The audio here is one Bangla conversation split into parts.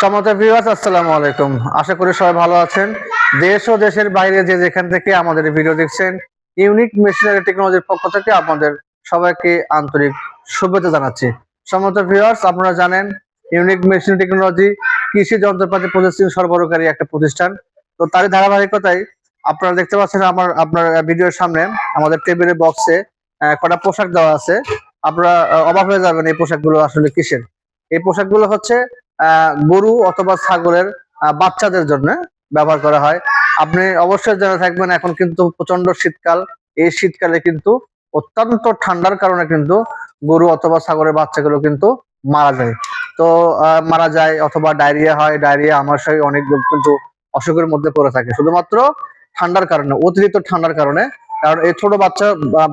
সমত ভিউয়ার্স আসসালামু আলাইকুম। আশা করি সবাই ভালো আছেন। দেশ ও দেশের বাইরে যে যেখান থেকে আমাদের ভিডিও দেখছেন ইউনিক মেশিনারি টেকনোলজির পক্ষ থেকে আপনাদের সবাইকে আন্তরিক শুভেচ্ছা জানাচ্ছি। সমত ভিউয়ার্স আপনারা জানেন ইউনিক মেশিন টেকনোলজি কৃষি যন্ত্রপাতি প্রসেসিং সরবরাহকারী একটা প্রতিষ্ঠান। তো তারই ধারাবাহিকতায় আপনারা দেখতে পাচ্ছেন আমার, আপনার ভিডিওর সামনে আমাদের টেবিলের বক্সে কটা পোশাক দেওয়া আছে। আপনারা অবাক হয়ে যাবেন এই পোশাকগুলো আসলে কিসের। এই পোশাকগুলো হচ্ছে গরু অথবা ছাগলের বাচ্চাদের জন্য ব্যবহার করা হয়। আপনি অবশ্যই জেনে থাকবেন, এখন কিন্তু প্রচণ্ড শীতকাল। এই শীতকালে কিন্তু অত্যন্ত ঠান্ডার কারণে কিন্তু গরু অথবা ছাগলের বাচ্চাগুলো কিন্তু মারা যায়। তো মারা যায় অথবা ডায়রিয়া হয়। ডায়রিয়া আমার আমাশয় অনেক লোক কিন্তু অসুখের মধ্যে পড়ে থাকে। শুধুমাত্র ঠান্ডার কারণে, অতিরিক্ত ঠান্ডার কারণে। কারণ এই ছোট বাচ্চা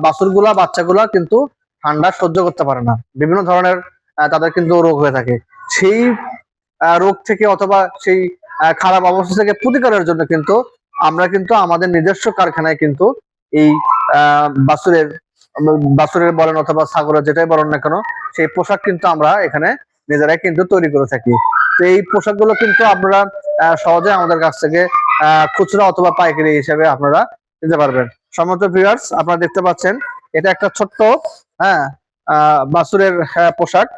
বাছুরগুলা, বাচ্চাগুলা কিন্তু ঠান্ডা সহ্য করতে পারে না। বিভিন্ন ধরনের তাদের কিন্তু রোগ হয়ে থাকে। সেই রোগ থেকে অথবা সেই খারাপ অবস্থা থেকে প্রতিকারের জন্য কিন্তু আমরা কিন্তু আমাদের নিজস্ব কারখানায় কিন্তু এই আহ, বাছুরের বাছুরের বলেন অথবা ছাগলের যেটাই বলেন না কেন সেই পোশাক কিন্তু আমরা এখানে নিজেরাই কিন্তু তৈরি করে থাকি। তো এই পোশাকগুলো কিন্তু আপনারা সহজে আমাদের কাছ থেকে খুচরা অথবা পাইকারি হিসেবে আপনারা নিতে পারবেন। সমস্ত ভিউয়ার্স আপনারা দেখতে পাচ্ছেন এটা একটা ছোট্ট হ্যাঁ আহ, বাছুরের হ্যাঁ, পোশাক।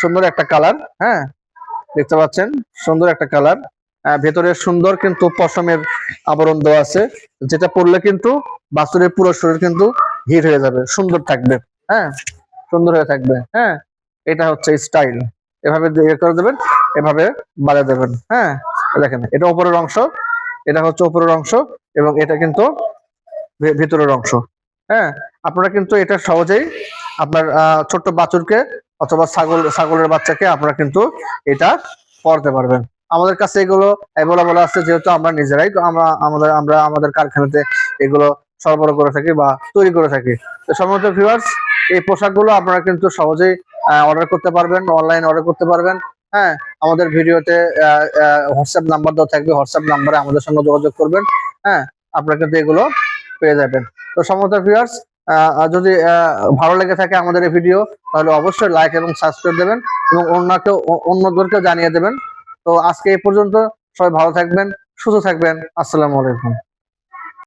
সুন্দর একটা কালার হ্যাঁ? দেখতে পাচ্ছেন? সুন্দর একটা কালার। ভেতরে সুন্দর কিন্তু পশমের আবরণ দেওয়া আছে। যেটা পরলে কিন্তু বাছুরের পুরো শরীর কিন্তু হিট হয়ে যাবে। সুন্দর থাকবে। হ্যাঁ? সুন্দর হয়ে থাকবে। হ্যাঁ? এটা হচ্ছে স্টাইল। এভাবে দিয়ে করে দেবেন, এভাবে বাড়িয়ে দেবেন। হ্যাঁ? দেখেন, এটা উপরের অংশ, এটা হচ্ছে উপরের অংশ এবং এটা কিন্তু ভিতরের অংশ। হ্যাঁ? আপনারা কিন্তু এটা সহজেই আপনার ছোট্ট বাছুরকে অথবা ছাগল ছাগলের বাচ্চাকে আপনারা কিন্তু এটা পড়তে পারবেন। আমাদের কাছে এগুলো অ্যাভেলেবল আছে, যেহেতু আমরা নিজেরাই আমরা আমাদের আমরা আমাদের কারখানাতে এগুলো সরবরাহ করে থাকি বা তৈরি করে থাকি। তো সমস্ত ভিউয়ার্স এই পোশাকগুলো আপনারা কিন্তু সহজেই অর্ডার করতে পারবেন অনলাইন অর্ডার করতে পারবেন। হ্যাঁ আমাদের ভিডিওতে হোয়াটসঅ্যাপ নাম্বার দেওয়া থাকবে হোয়াটসঅ্যাপ নাম্বারে আমাদের সঙ্গে যোগাযোগ করবেন। হ্যাঁ আপনারা কিন্তু এগুলো পেয়ে যাবেন। তো সমস্ত ভিউয়ার্স যদি ভালো লেগে থাকে আমাদের এই ভিডিও তাহলে অবশ্যই লাইক এবং সাবস্ক্রাইব দেবেন এবং অন্যকেও অন্যদেরকেও জানিয়ে দেবেন। তো আজকে এই পর্যন্ত সবাই ভালো থাকবেন, সুস্থ থাকবেন। আসসালামু আলাইকুম।